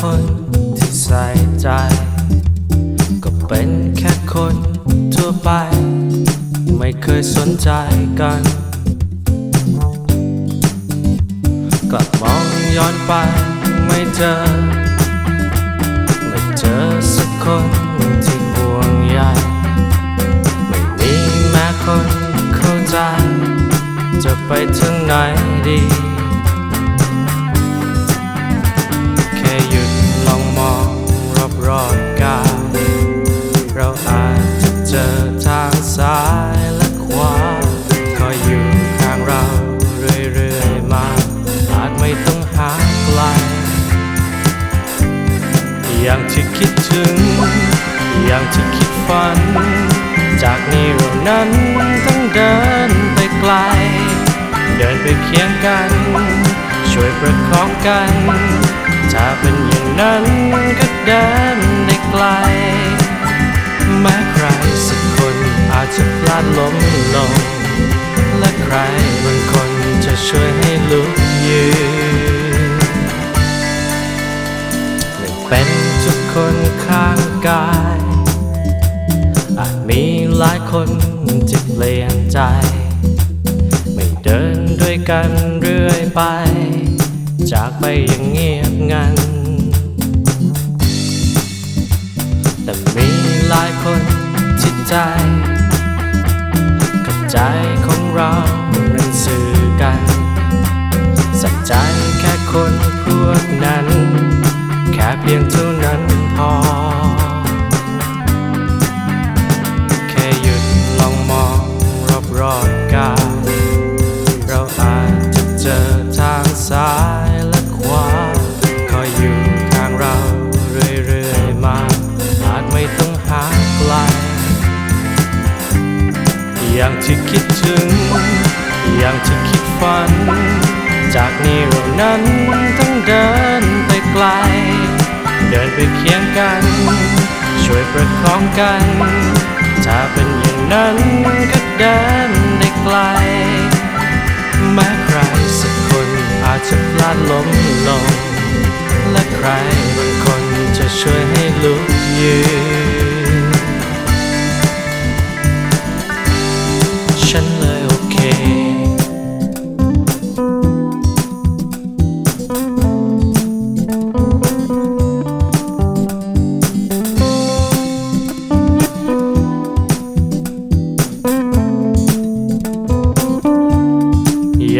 คนที่ใส่ใจ ก็เป็นแค่คนทั่วไป ไม่เคยสนใจกัน กลับมองย้อนไปไม่เจอ ทางซ้ายและขวาคอยอยู่ข้างเราเรื่อยๆมาอาจไม่ต้องหาไกลอย่างที่คิดถึง อย่างที่คิดฝัน จากนี้เรานั้นต้องเดินไปไกล เดินไปเคียงกัน ช่วยประคองกัน ถ้าเป็นอย่างนั้นก็เดิน พลาดล้มลง และใครบางคนจะช่วยให้ลุกยืนไม่เป็นทุกคนข้างกาย อาจมีหลายคนที่เปลี่ยนใจ ไม่เดินด้วยกันเรื่อยไป จากไปอย่างเงียบงัน แต่มีหลายคนที่ใจ ใจของเรานั้นสื่อกัน สัจใจแค่คนพวกนั้น แค่เพียงเท่านั้นพอ แค่หยุดลองมองรอบรอบๆกายเราอาจจะเจอ อย่างที่คิดถึง อย่างที่คิดฝัน จากนี้เรานั้นต้องเดินไปไกล เดินไปเคียงกัน ช่วยประคองกัน ถ้าเป็นอย่างนั้นก็เดินได้ไกล แม้ใครสักคนอาจจะพลาดล้มลงและใครบางคนจะช่วยให้ลุกยืน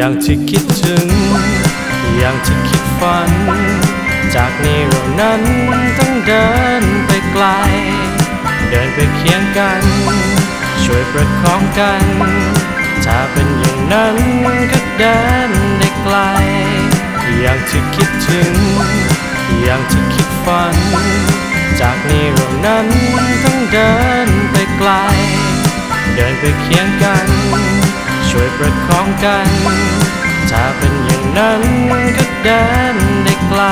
อย่างที่คิดถึง อย่างที่คิดฝัน จากนี้เรานั้นต้องเดินไปไกล เดินไปเคียงกัน ช่วยประคองกัน ถ้าเป็นอย่างนั้นก็เดินได้ไกล อย่างที่คิดถึง อย่างที่คิดฝัน จากนี้เรานั้นต้องเดินไปไกล เดินไปเคียงกัน ช่วยประคองกัน ถ้าเป็นอย่างนั้นก็เดินได้ไกล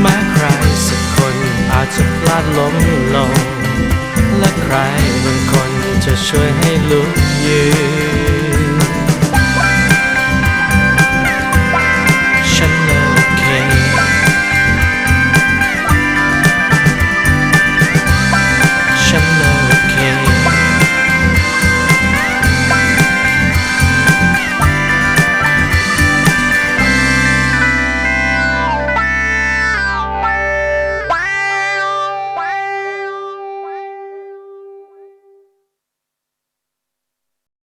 แม้ใครสักคนอาจจะพลาดล้มลง และใครบางคนจะช่วยให้ลุกยืน